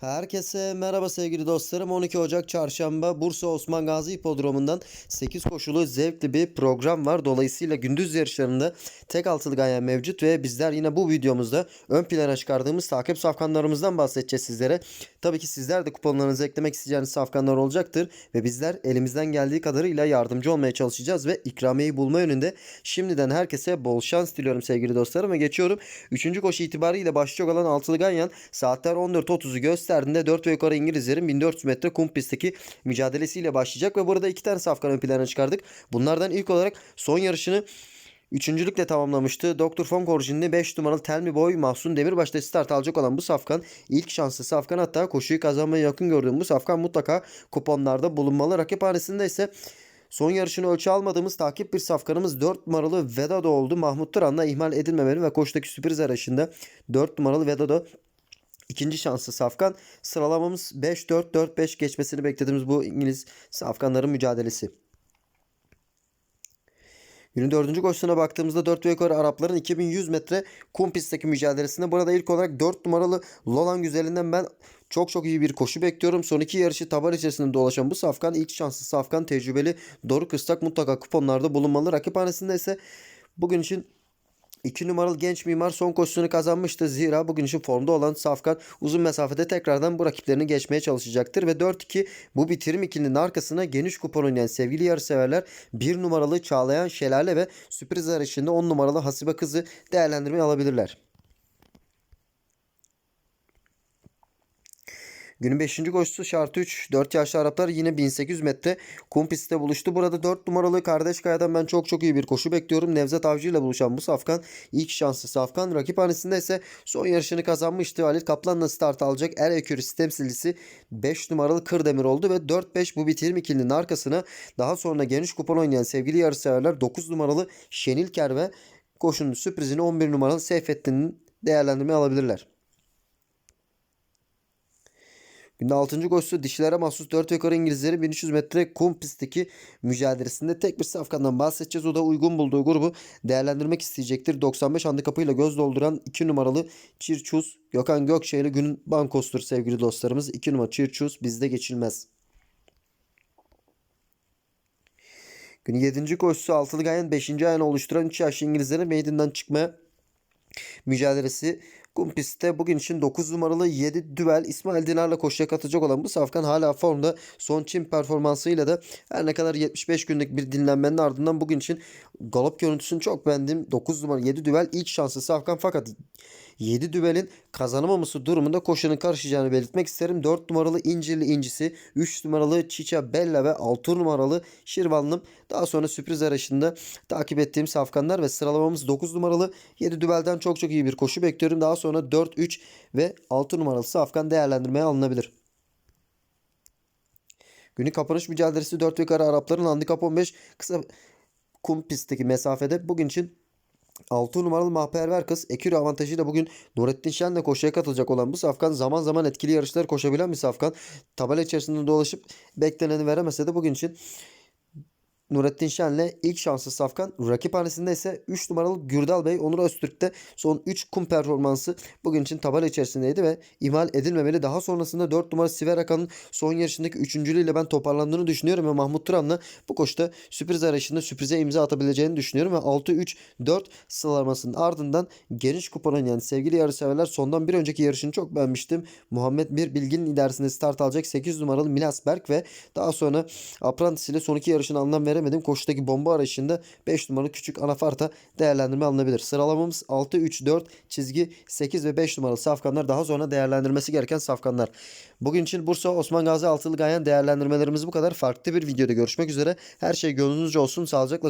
Herkese merhaba sevgili dostlarım. 12 Ocak Çarşamba Bursa Osman Gazi Hipodromu'ndan 8 koşulu zevkli bir program var. Dolayısıyla gündüz yarışlarında tek altılı ganyan mevcut ve bizler yine bu videomuzda ön plana çıkardığımız takip safkanlarımızdan bahsedeceğiz sizlere. Tabii ki sizler de kuponlarınızı eklemek isteyeceğiniz safkanlar olacaktır ve bizler elimizden geldiği kadarıyla yardımcı olmaya çalışacağız ve ikramiyeyi bulma yönünde şimdiden herkese bol şans diliyorum sevgili dostlarım ve geçiyorum. 3. koşu itibariyle başlayacak olan altılı ganyan saatler 14.30'u gösterdiğinde 4 ve yukarı İngilizlerin 1400 metre kum pistteki mücadelesiyle başlayacak ve burada iki tane safkan ön plana çıkardık. Bunlardan ilk olarak son yarışını Üçüncülükle tamamlamıştı. Dr. Funk orijinli 5 numaralı Tell Me Boy Mahsun Demirbaş'ta start alacak olan bu safkan ilk şanslı safkan hatta koşuyu kazanmaya yakın gördüğüm bu safkan mutlaka kuponlarda bulunmalı. Rakip hanesinde ise Son yarışını ölçü almadığımız takip bir safkanımız 4 numaralı Vedado oldu. Mahmut Turan'la ihmal edilmemeli ve koştaki sürpriz arasında 4 numaralı Vedado İkinci şanslı safkan sıralamamız 5-4-4-5 geçmesini beklediğimiz bu İngiliz safkanların mücadelesi. Günün dördüncü koşusuna baktığımızda 4 ve yukarı Arapların 2100 metre kum pistteki mücadelesinde. Burada ilk olarak 4 numaralı Lolan güzelinden ben çok çok iyi bir koşu bekliyorum. Son iki yarışı taban içerisinde dolaşan bu safkan ilk şanslı safkan tecrübeli Doruk Istak mutlaka kuponlarda bulunmalı. Rakiphanesinde ise bugün için 2 numaralı genç mimar son koşusunu kazanmıştı. Zira bugün için formda olan Safkan uzun mesafede tekrardan bu rakiplerini geçmeye çalışacaktır. Ve 4-2 bu bitirim ikilinin arkasına geniş kupon oynayan sevgili yarışseverler 1 numaralı Çağlayan Şelale ve sürpriz yarışında 10 numaralı Hasibe Kızı değerlendirmeye alabilirler. Günün 5. koşusu şartı 3. 4 yaşlı Araplar yine 1800 metre kum pistte buluştu. Burada 4 numaralı Kardeş Kaya'dan ben çok çok iyi bir koşu bekliyorum. Nevzat Avcı ile buluşan bu Safkan ilk şanslı Safkan. Rakiphanesinde ise son yarışını kazanmıştı. Halil Kaplan'la start alacak. Er Ekürisi temsilcisi 5 numaralı Kırdemir oldu ve 4-5 bu bitirim ikilinin arkasına daha sonra geniş kupon oynayan sevgili yarışseverler 9 numaralı Şenilker ve koşunun sürprizini 11 numaralı Seyfettin'in değerlendirmeye alabilirler. Günde 6. koşusu dişilere mahsus 4 yukarı İngilizleri 1300 metre kum pistteki mücadelesinde tek bir safkandan bahsedeceğiz. O da uygun bulduğu grubu değerlendirmek isteyecektir. 95 handikapıyla göz dolduran 2 numaralı Çirçuz Gökhan Gökçe ile günün bankosudur sevgili dostlarımız. 2 numara Çirçuz bizde geçilmez. Günün 7. koşusu altılı gayen 5. ayını oluşturan 3 yaşlı İngilizlerin meydandan çıkmaya mücadelesi Kum pistte bugün için 9 numaralı 7 düvel İsmail Dinar'la koşuya katacak olan bu safkan hala formda. Son Çin performansıyla da her ne kadar 75 günlük bir dinlenmenin ardından bugün için galop görüntüsünü çok beğendim. 9 numaralı 7 düvel ilk şansı safkan fakat 7 düvelin kazanamaması durumunda koşunun karışacağını belirtmek isterim. 4 numaralı İncirli İncisi, 3 numaralı Çiça Bella ve 6 numaralı Şirvanlım. Daha sonra sürpriz arayışında takip ettiğim safkanlar ve sıralamamız 9 numaralı 7 düvelden çok çok iyi bir koşu bekliyorum. Daha sonra 4, 3 ve 6 numaralı safkan değerlendirmeye alınabilir. Günlük kapanış mücadelesi 4 ve yukarı Arapların handikap 15 kısa kum pistteki mesafede bugün için 6 numaralı Mahperver kız Ekürü avantajıyla bugün Nurettin Şen'le koşuya katılacak olan bu safkan zaman zaman etkili yarışlar koşabilen bir safkan. Tabela içerisinde dolaşıp bekleneni veremese de bugün için Nurettin Şen'le ilk şanslı Safkan. Rakiphanesinde ise 3 numaralı Gürdal Bey Onur Öztürk'te son 3 kum performansı bugün için tabela içerisindeydi ve ihmal edilmemeli. Daha sonrasında 4 numara Siver Akan'ın son yarışındaki üçüncülüğüyle ben toparlandığını düşünüyorum ve Mahmut Turan'la bu koşuda sürpriz arayışında sürprize imza atabileceğini düşünüyorum ve 6-3-4 sıralamasının ardından geniş kupon oynayan sevgili yarışseverler sondan bir önceki yarışını çok beğenmiştim. Muhammed Bir Bilgin'in ilerisinde start alacak 8 numaralı Milas Berk ve daha sonra Apprentice ile son iki yarışını anlam veremedim. Koşudaki bomba arayışında 5 numaralı küçük anafarta değerlendirme alınabilir. Sıralamamız 6, 3, 4 çizgi 8 ve 5 numaralı safkanlar daha sonra değerlendirmesi gereken safkanlar. Bugün için Bursa Osman Gazi Altılı Gayen değerlendirmelerimiz bu kadar. Farklı bir videoda görüşmek üzere. Her şey gönlünüzce olsun. Sağlıcakla